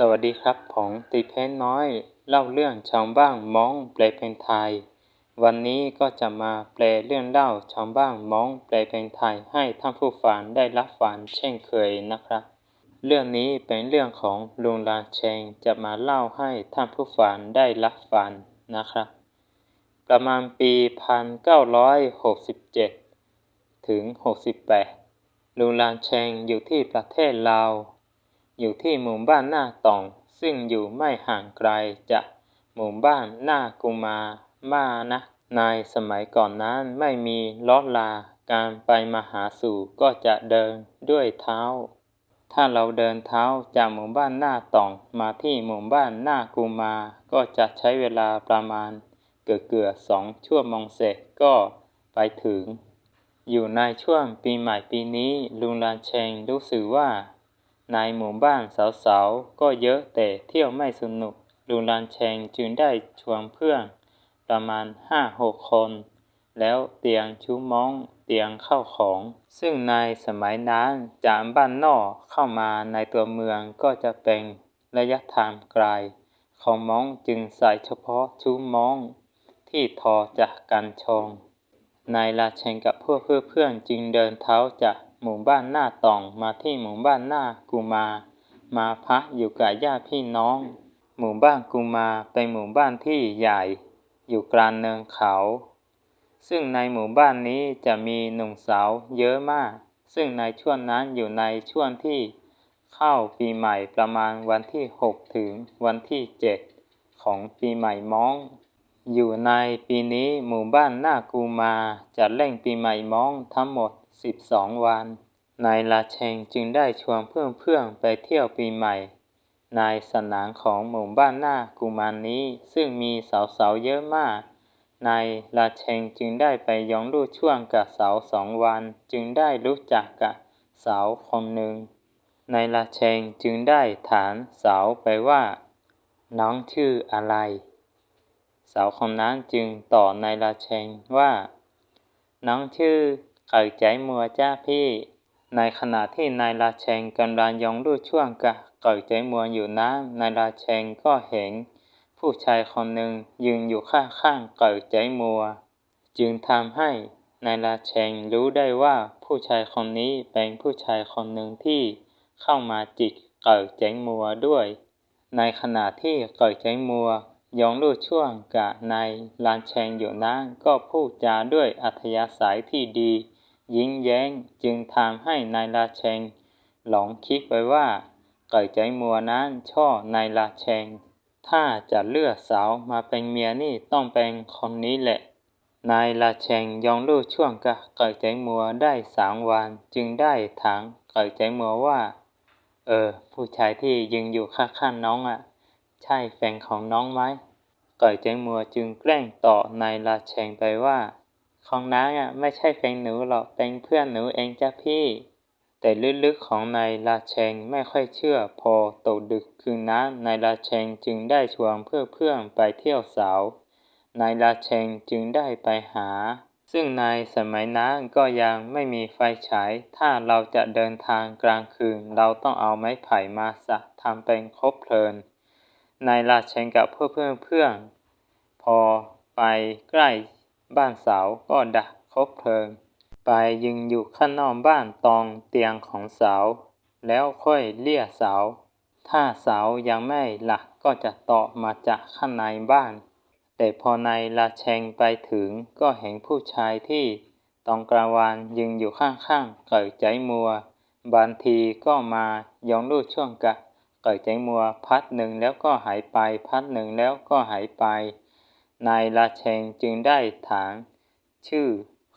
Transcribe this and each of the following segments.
สวัสดีครับ ผมตีเพนน้อย เล่าเรื่องชาวบ้านม้องแปลเป็นไทย วันนี้ก็จะมาแปลเรื่องเล่าชาวบ้านม้องแปลเป็นไทยให้ท่านผู้ฟังได้รับฟังเช่นเคยนะครับ เรื่องนี้เป็นเรื่องของลุงลาเชงจะมาเล่าให้ท่านผู้ฟังได้รับฟังนะครับ ประมาณปี 1967 ถึง 68ลุงลาเชงอยู่ที่ประเทศลาว อยู่ที่หมู่บ้านหน้าตอง ซึ่งอยู่ไม่ห่างไกลจากหมู่บ้านหน้ากุมามานะในสมัยก่อนนั้นไม่มีรถลาการไปมาหาสู่ก็จะเดินด้วยเท้า ถ้าเราเดินเท้าจากหมู่บ้านหน้าตอง มาที่หมู่บ้านหน้ากุมา ก็จะใช้เวลาประมาณเกือบเกือสองชั่วโมงเสร็จก็ไปถึง อยู่ในช่วงปีใหม่ปีนี้ลุงลานเชงรู้สึกว่า ในหมู่บ้านสาวๆ ก็เยอะแต่เที่ยวไม่สนุกลุงลานแชงจึงได้ชวนเพื่อน ประมาณห้าหกคน แล้วเตียงชูม้องเตียงเข้าของ ซึ่งในสมัยนั้นจากบ้านนอกเข้ามาในตัวเมืองก็จะเป็นระยะทางไกล ของม้องจึงใส่เฉพาะชูม้อง ที่ทอจากกันชงนายราเชงกับพวกเพื่อนๆจึงเดินเท้าจาก หมู่บ้านหน้าตอง มาที่หมู่บ้านหน้ากูมา มาพักอยู่กับญาติพี่น้อง หมู่บ้านกูมาเป็นหมู่บ้านที่ใหญ่ อยู่กลางเนินเขา ซึ่งในหมู่บ้านนี้จะมีหนุ่มสาวเยอะมาก ซึ่งในช่วงนั้นอยู่ในช่วงที่เข้าปีใหม่ประมาณวันที่ 6 ถึงวันที่ 7 ของปีใหม่ม้อง อยู่ในปีนี้หมู่บ้านหน้ากูมาจะเล่นปีใหม่ม้องทั้งหมด สิบสองวัน นายลาเชงจึงได้ชวนเพื่อนๆไปเที่ยวปีใหม่ในสนามของหมู่บ้านหน้ากุมารนนี้ซึ่งมีสาวๆเยอะมาก นายลาเชงจึงได้ไปย้อนรูช่วงกับสาวสองวัน จึงได้รู้จักกับสาวคนหนึ่ง นายลาเชงจึงได้ถามสาวไปว่า น้องชื่ออะไร สาวคนนั้นจึงตอบนายลาเชงว่า น้องชื่อ ไก่ใจมัวจ้าพี่ ในขณะที่นายราเชงกำลังยองดูช่วงกะก่ใจมัวอยู่นั้นนายราเชงก็เห็น ผู้ชายคนหนึ่งยืนอยู่ข้างข้างก่ใจมัว จึงทำให้นายราเชงรู้ได้ว่าผู้ชายคนนี้เป็นผู้ชายคนหนึ่งที่เข้ามาจิกก่ใจมัวด้วย ในขณะที่ก่ใจมัวยองลู่ช่วงกะนายลานเชงอยู่นั้นก็พูดจาด้วยอัธยาศัยที่ดี ยิ้งแย้งจึงทำให้นายราเชง หลงคิดไปว่าไก่ใจมัวนั้นช่อนายราเชง ถ้าจะเลือกสาวมาเป็นเมียนี่ต้องเป็นคนนี้แหละ นายราเชงยองลู่ช่วงกับไก่ใจมัวได้สามวันจึงได้ถามไก่ใจมัวว่า เออ ผู้ชายที่ยืนอยู่ข้างๆน้องอะ ใช่แฟนของน้องไหมไก่ใจมัวจึงแกล้งต่อนายราเชงไปว่า ของน้าอะไม่ใช่แฟนหนูหรอกเป็นเพื่อนหนูเองจ้ะพี่ แต่ลึกๆของนายราเชงไม่ค่อยเชื่อ พอตกดึกคืนนั้นนายราเชงจึงได้ชวนเพื่อเพื่อนไปเที่ยวสาวนายราเชงจึงได้ไปหา ซึ่งในสมัยนั้นก็ยังไม่มีไฟฉาย ถ้าเราจะเดินทางกลางคืน เราต้องเอาไม้ไผ่มาสักทำเป็นคบเพลินนายราเชงกับเพื่อนเพื่อนเพื่อนพอไปใกล้ บ้านสาวก็ดักคบเพลิง ไปยึงอยู่ข้างนอกบ้านตองเตียงของสาว แล้วค่อยเลี่ยสาว ถ้าสาวยังไม่หลักก็จะตอมาจากข้างในบ้าน แต่พอในลาเชงไปถึงก็เห็นผู้ชายที่ตองกลางวันยืนอยู่ข้างๆเกิดใจมัว บางทีก็มายองลูกช่วงกะเกิดใจมัวพัดหนึ่งแล้วก็หายไปพัดหนึ่งแล้วก็หายไป นายราเชงจึงได้ถามชื่อ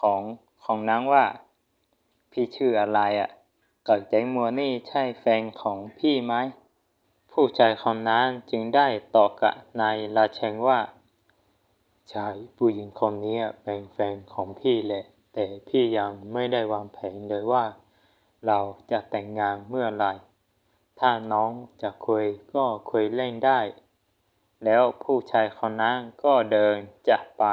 ของของนางว่า พี่ชื่ออะไรอะ่ะกิดใจมัวนี่ใช่แฟนของพี่ไหม ผู้ชายคนนั้นจึงได้ตอบกับนายราเชงว่าใช่ผู้หญิงคนนี้เป็นแฟนของพี่แหละ แต่พี่ยังไม่ได้วางแผนเลยว่า เราจะแต่งงานเมื่อไหร่ ถ้าน้องจะคุยก็คุยเล่นได้ แล้วผู้ชายคนนั้นก็เดินจากไป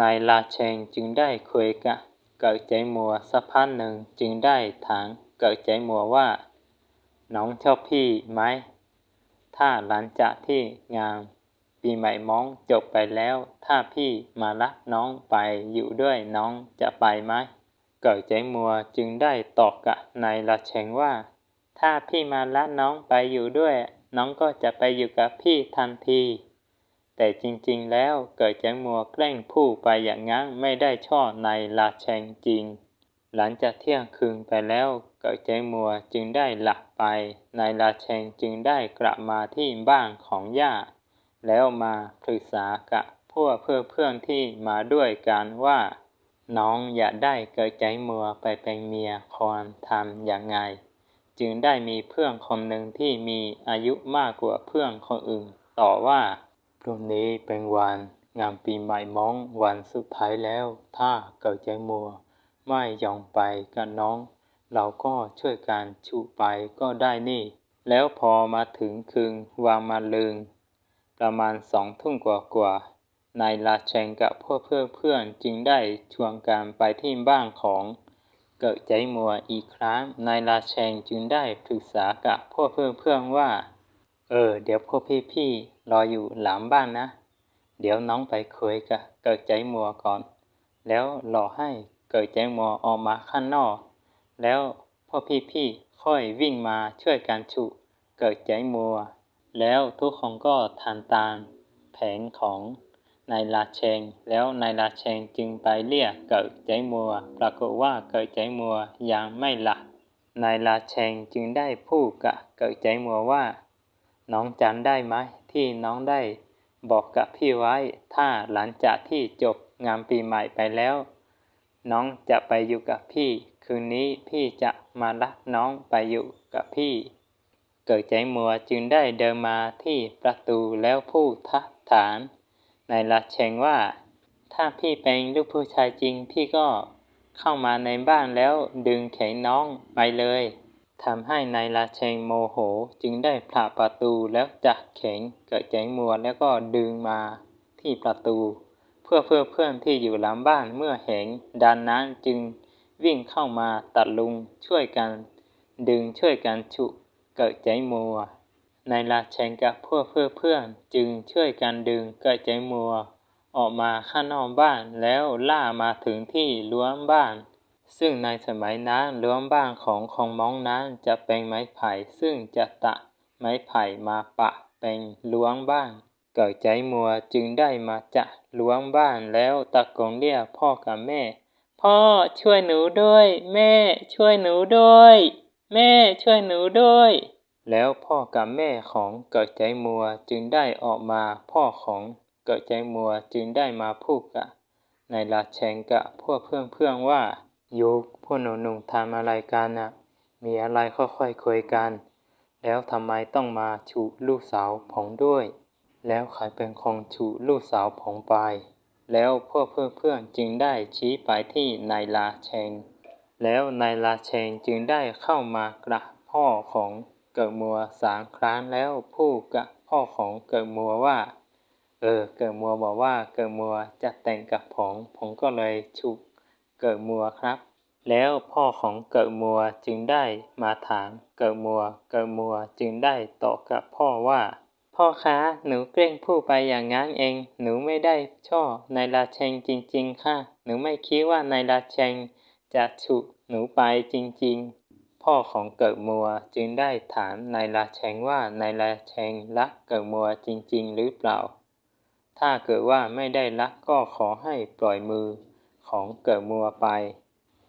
นายลาเชงจึงได้คุยกับเกิดใจมัวสักพักหนึ่งจึงได้ถามเกิดใจมัวว่า น้องชอบพี่ไหม ถ้าหลังจากที่งานปีใหม่ม้องจบไปแล้ว ถ้าพี่มารับน้องไปอยู่ด้วยน้องจะไปไหม เกิดใจมัวจึงได้ตอบกับนายละเชงว่า ถ้าพี่มารับน้องไปอยู่ด้วย น้องก็จะไปอยู่กับพี่ทันที แต่จริงๆแล้วเกิดใจมัวแกล้งพูดไปอย่างงั้นไม่ได้ช่อบนละเชงจริง หลังจากเที่ยงคืนไปแล้วเกิดใจมัวจึงได้หลับไปนายลาเชงจึงได้กลับมาที่บ้านของย่า แล้วมาปรึกษากับพวกเพื่อนเพื่อนที่มาด้วยกันว่า น้องอยากได้เกิดใจมัวไปเป็นเมียควรทำอย่างไง จึงได้มีเพื่อนคนหนึ่งที่มีอายุมากกว่าเพื่อนคนอื่น ต่อว่าพรุ่งนี้เป็นวันงานปีใหม่ม้องวันสุดท้ายแล้ว ถ้าเกิดใจมัว ไม่ยอมไปกับน้อง เราก็ช่วยกันชูไปก็ได้นี่ แล้วพอมาถึงคืนวางมาลืง ประมาณสองทุ่มกว่ากว่านายลาเชงกับพวกเพื่อนเพื่อนจึงได้ชวนกันไปที่บ้านของ เกิดใจมัวอีกครั้งนายลาเชงจึงได้ปรึกษากับพวกเพื่อนเพื่อนว่า เออ เดี๋ยวพวกพี่ๆรออยู่หลังบ้านนะ เดี๋ยวน้องไปคุยกับเกิดใจมัวก่อน แล้วรอให้เกิดใจมัวออกมาข้างนอก แล้วพวกพี่ๆค่อยวิ่งมาช่วยกันฉุเกิดใจมัว แล้วทุกคนก็ทำตามแผนของ นายลาเชง แล้วนายลาเชงจึงไปเรียกเกิดใจมัว ปรากฏว่าเกิดใจมัวยังไม่หลับนายลาเชงจึงได้พูดกับเกิดใจมัวว่า น้องจำได้ไหมที่น้องได้ บอกกับพี่ไว้ ถ้าหลังจากที่จบงานปีใหม่ไปแล้ว น้องจะไปอยู่กับพี่ คืนนี้พี่จะมารับน้องไปอยู่กับพี่เกิดใจมัวจึงได้เดินมาที่ประตูแล้วพูดทักฐาน นายละเชงว่า ถ้าพี่เป็นลูกผู้ชายจริงพี่ก็เข้ามาในบ้านแล้วดึงแขนน้องไปเลยทำให้นายลาเชงโมโหจึงได้ผลักประตูแล้วจับแขนเกิดใจมัวแล้วก็ดึงมาที่ประตู เพื่อเพื่อเพื่อนที่อยู่หลังบ้านเมื่อเห็นดันนั้นจึงวิ่งเข้ามาตัดลุงช่วยกัน ดึงช่วยกันฉุเกิดใจมัว นายลาเชงกับพวกเพื่อเพื่อนจึงช่วยกันดึงกิดใจมัว ออกมาข้างนอกบ้านแล้วล่ามาถึงที่ล้วงบ้าน ซึ่งในสมัยนั้นล้วงบ้านของคองมองนั้นจะเป็นไม้ไผ่ซึ่งจะตะไม้ไผ่มาปะเป็นล้วงบ้าน เกิดใจมัวจึงได้มาจะล้วงบ้านแล้วตะโกนเรียกพ่อกับแม่ พ่อช่วยหนูด้วย แม่ช่วยหนูด้วย แม่ช่วยหนูด้วย แล้วพ่อกับแม่ของเกิดใจมัวจึงได้ออกมาพ่อของเกิดใจมัวจึงได้มาพูดกับนายลาเชงกับพวกเพื่อนเพื่อนว่ายุกพวกหนูหนุ่มทำอะไรกันนะมีอะไรค่อยๆคุยกัน แล้วทำไมต้องมาชูลูกสาวผมด้วย แล้วใครเป็นคนชูลูกสาวผมไป แล้วพวกเพื่อนเพื่อนจึงได้ชี้ไปที่นายลาเชง แล้วนายลาเชงจึงได้เข้ามากระพ่อของ เกิดมัวสามครั้งแล้วพูดกับพ่อของเกิดมัวว่า เออ เกิดมัวบอกว่าเกิดมัวจะแต่งกับผมผมก็เลยฉุกเกิดมัวครับ แล้วพ่อของเกิดมัวจึงได้มาถามเกิดมัว เกิดมัวจึงได้ตอบกับพ่อว่า พ่อคะหนูเกรงพูดไปอย่างนั้นเอง หนูไม่ได้ชอบนายลาเชงจริง ๆ ค่ะ หนูไม่คิดว่านายลาเชงจะฉุกหนูไปจริง ๆ พ่อของเกิดมัวจึงได้ถามนายลาเชงว่านายลาเชงรักเกิดมัวจริง ๆ หรือเปล่า ถ้าเกิดว่าไม่ได้รักก็ขอให้ปล่อยมือของเกิดมัวไป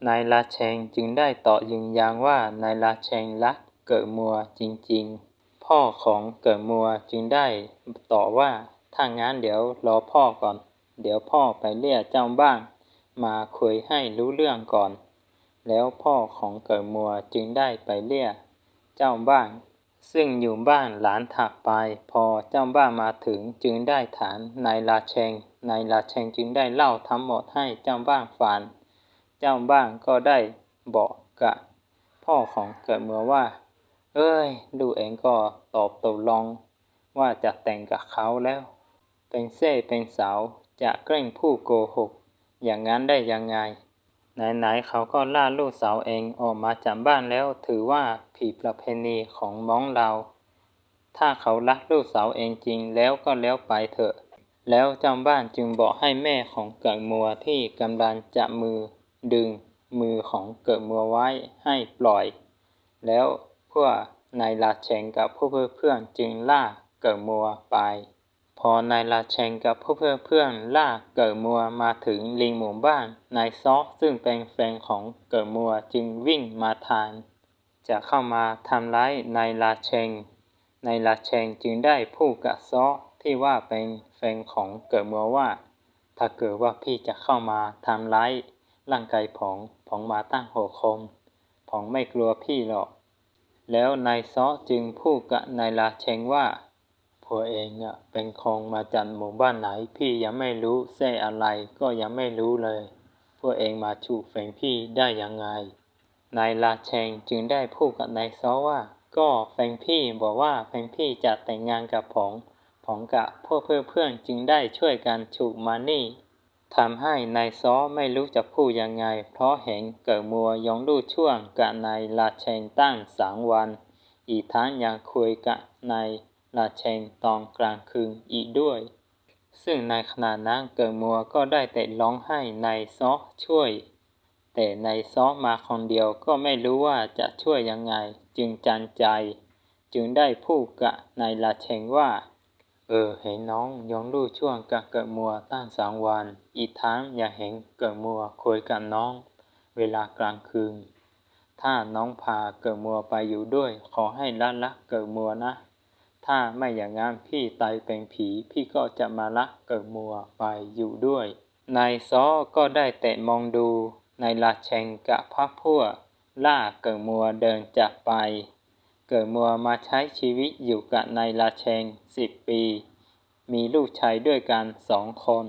นายลาเชงจึงได้ตอบยืนยันว่านายลาเชงรักเกิดมัวจริง ๆ พ่อของเกิดมัวจึงได้ตอบว่าถ้างั้นเดี๋ยวรอพ่อก่อน เดี๋ยวพ่อไปเรียกเจ้าบ้านมาคุยให้รู้เรื่องก่อน แล้วพ่อของเกิดมัวจึงได้ไปเรียกเจ้าบ้าน ซึ่งอยู่บ้านหลานถักไป พอเจ้าบ้านมาถึงจึงได้ถามนายลาเชงนายลาเชงจึงได้เล่าทั้งหมดให้เจ้าบ้านฟังเจ้าบ้านก็ได้บอกกับพ่อของเกิดมัวว่า เอ้ย ดูเองก็ตอบตกลงว่าจะแต่งกับเขาแล้ว เป็นเส้เป็นสาวจะแกล้งผู้โกหก อย่างนั้นได้ยังไง ไหนๆเขาก็ล่าลูกสาวเองออกมาจากบ้านแล้วถือว่าผิดประเพณีของม้องเรา ถ้าเขารักลูกสาวเองจริงแล้วก็แล้วไปเถอะ แล้วเจ้าบ้านจึงบอกให้แม่ของเกิดมัวที่กำลังจะมือดึงมือของเกิดมัวไว้ให้ปล่อย แล้วพวกนายลาเชงกับพวกเพื่อนจึงล่าเกิดมัวไป พอนายลาเชงกับพวกเพื่อนล่าเกิดมัวมาถึงลิงหมู่บ้าน นายซอซึ่งเป็นแฟนของเกิดมัวจึงวิ่งมาทาน จะเข้ามาทำร้ายนายลาเชง นายลาเชงจึงได้พูดกับซอที่ว่าเป็นแฟนของเกิดมัวว่า ถ้าเกิดว่าพี่จะเข้ามาทำร้ายร่างกายผองผองมาตั้งหัวคมผองไม่กลัวพี่หรอก แล้วนายซอจึงพูดกับนายลาเชงว่า ผัวเองอะเป็นคงมาจากหมู่บ้านไหน พี่ยังไม่รู้แซ่อะไรก็ยังไม่รู้เลยพวเองมาชูแฝงพี่ได้ยังไง นายลาเชงจึงได้พูดกับนายซอว่า ก็แฟนพี่บอกว่าแฟนพี่จะแต่งงานกับผองผองกับพวกเพื่อนเพื่อนจึงได้ช่วยกันฉุกมานี่ทำให้นายซอไม่รู้จะพูดยังไง เพราะเห็นเกิดมัวยองดูช่วงกับนายลาเชงตั้งสามวัน อีกทั้งยังคุยกับนาย ลาเชงตอนกลางคืนอีกด้วย ซึ่งในขณะนั้นเกิดมัวก็ได้แต่ร้องให้นายซอช่วย แต่นายซอมาคนเดียวก็ไม่รู้ว่าจะช่วยยังไง จึงจันใจ จึงได้พูดกับนายลาเชงว่า เออเห็นน้องยองดูช่วงกับเกิดมัวตั้งสามวัน อีกทั้งอย่าเห็นเกิดมัวคุยกับน้อง เวลากลางคืนถ้าน้องพาเกิดมัวไปอยู่ด้วย ขอให้ละละเกิดมัวนะ ถ้าไม่อย่างนั้นพี่ตายเป็นผีพี่ก็จะมาละเกิดมัวไปอยู่ด้วย นายซอก็ได้แต่มองดูนายลาเชงกับพักพวกล่าเกิดมัวเดินจากไป เกิดมัวมาใช้ชีวิตอยู่กับนายลาเชงสิบปี มีลูกชายด้วยกันสองคน